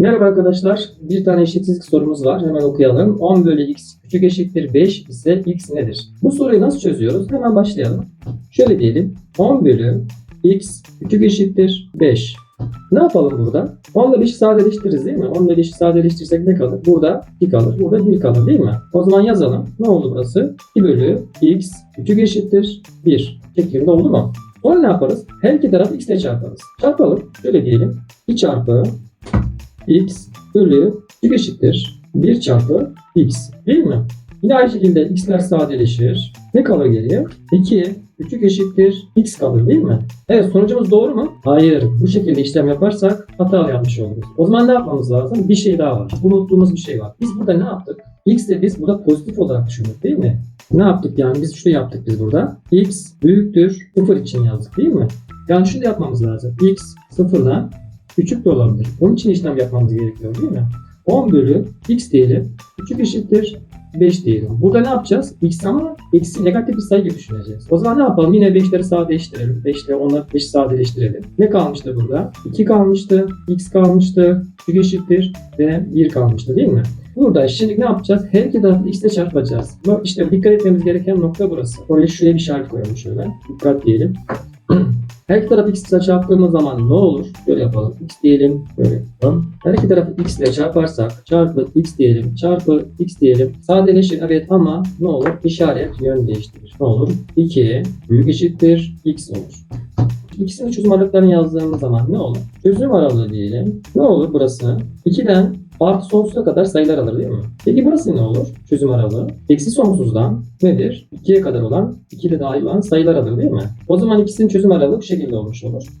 Merhaba arkadaşlar. Bir tane eşitsizlik sorumuz var. Hemen okuyalım. 10 bölü x küçük eşittir 5 ise x nedir? Bu soruyu nasıl çözüyoruz? Hemen başlayalım. Şöyle diyelim. 10 bölü x küçük eşittir 5. Ne yapalım burada? 10 ile 5'i sadeleştiririz değil mi? 10 ile 5'i sadeleştirirsek ne kalır? Burada 2 kalır. Burada 1 kalır değil mi? O zaman yazalım. Ne oldu burası? 2 bölü x küçük eşittir 1. Şeklinde oldu mu? Sonra ne yaparız? Her iki tarafı x ile çarparız. Çarpalım. Şöyle diyelim. 2 çarpı x bölü küçük eşittir 1 çarpı x değil mi? Yine aynı şekilde x'ler sadeleşir. Ne kalır geriye? 2 küçük eşittir x kalır değil mi? Evet sonucumuz doğru mu? Hayır. Bu şekilde işlem yaparsak hata yapmış oluruz. O zaman ne yapmamız lazım? Bir şey daha var. Unuttuğumuz bir şey var. Biz burada ne yaptık? X de biz burada pozitif olarak düşündük değil mi? Ne yaptık yani? Biz şunu yaptık biz burada. X büyüktür 0 için yazdık değil mi? Yani şunu da yapmamız lazım. X sıfırdan küçük de olabilir. Onun için işlem yapmamız gerekiyor değil mi? 10 bölü x diyelim. Küçük eşittir 5 diyelim. Burada ne yapacağız? X ama eksi negatif bir sayı gibi düşüneceğiz. O zaman ne yapalım? Yine 5'leri sadeleştirelim. 5 ile 10'ları 5 sadeleştirelim. Ne kalmıştı burada? 2 kalmıştı. X kalmıştı. Küçük eşittir ve 1 kalmıştı değil mi? Burada şimdi ne yapacağız? Her iki tarafı x ile çarpacağız. Bu işte dikkat etmemiz gereken nokta burası. Oraya şuraya bir işaret koyalım şöyle. Dikkat diyelim. Her iki tarafı x ile çarptığımız zaman ne olur? Şöyle yapalım. x diyelim. Böyle yapalım. Her iki tarafı x ile çarparsak çarpı x diyelim. Çarpı x diyelim. Sadeleşir evet ama ne olur? İşaret yön değiştirir. Ne olur? 2 büyük eşittir x olur. İkisinin çözüm aralıklarını yazdığımız zaman ne olur? Çözüm aralığı diyelim. Ne olur burası? 2'den artı sonsuza kadar sayılar alır değil mi? Peki burası ne olur? Çözüm aralığı. Eksi sonsuzdan nedir? 2'ye kadar olan, 2'de dahil olan sayılar alır değil mi? O zaman ikisinin çözüm aralığı bu şekilde olmuş olur.